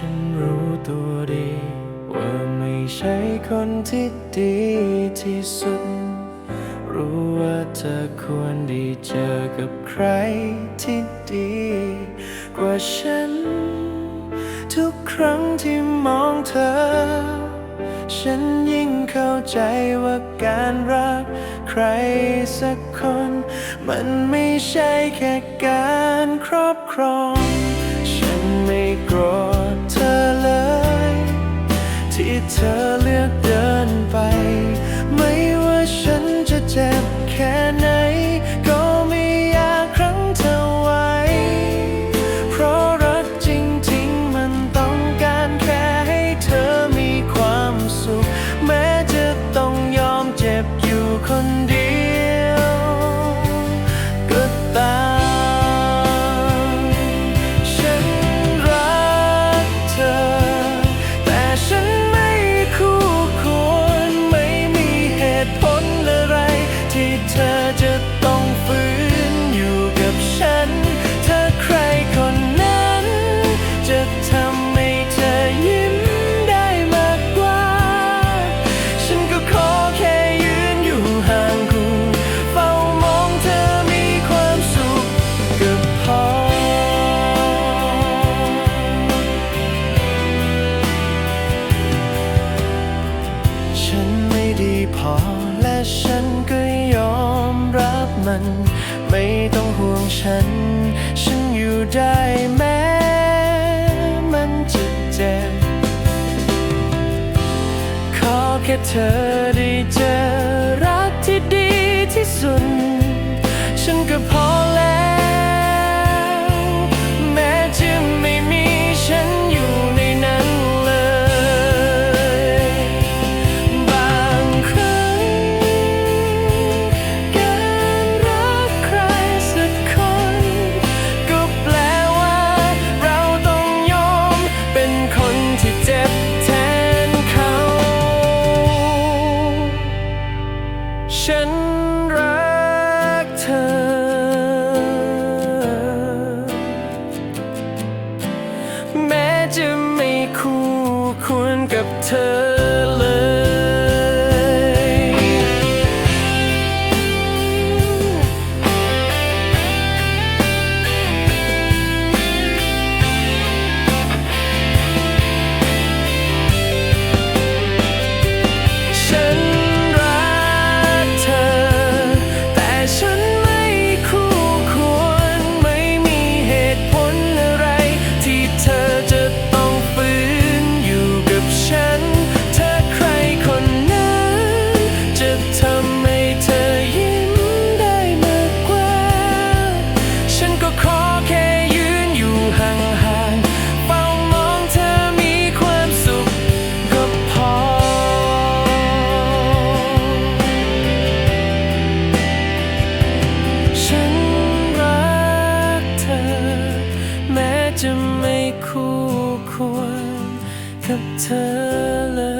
ฉันรู้ตัวดี ว่าไม่ใช่คนที่ดีที่สุด รู้ว่าเธอควรได้เจอกับใครที่ดี กว่าฉัน ทุกครั้งที่มองเธอ ฉันยิ่งเข้าใจว่าการรักใครสักคน มันไม่ใช่แค่การครอบครอง ฉันไม่โกรธ can I? ัน ไม่ต้องห่วงฉัน ฉันอยู่ได้แม้มันจะเจ็บ ขอแค่เธอได้เจอ ฉันรักเธอ แม้จะไม่คู่ควรกับเธอ จะไม่คู่ควรกับเธอเลย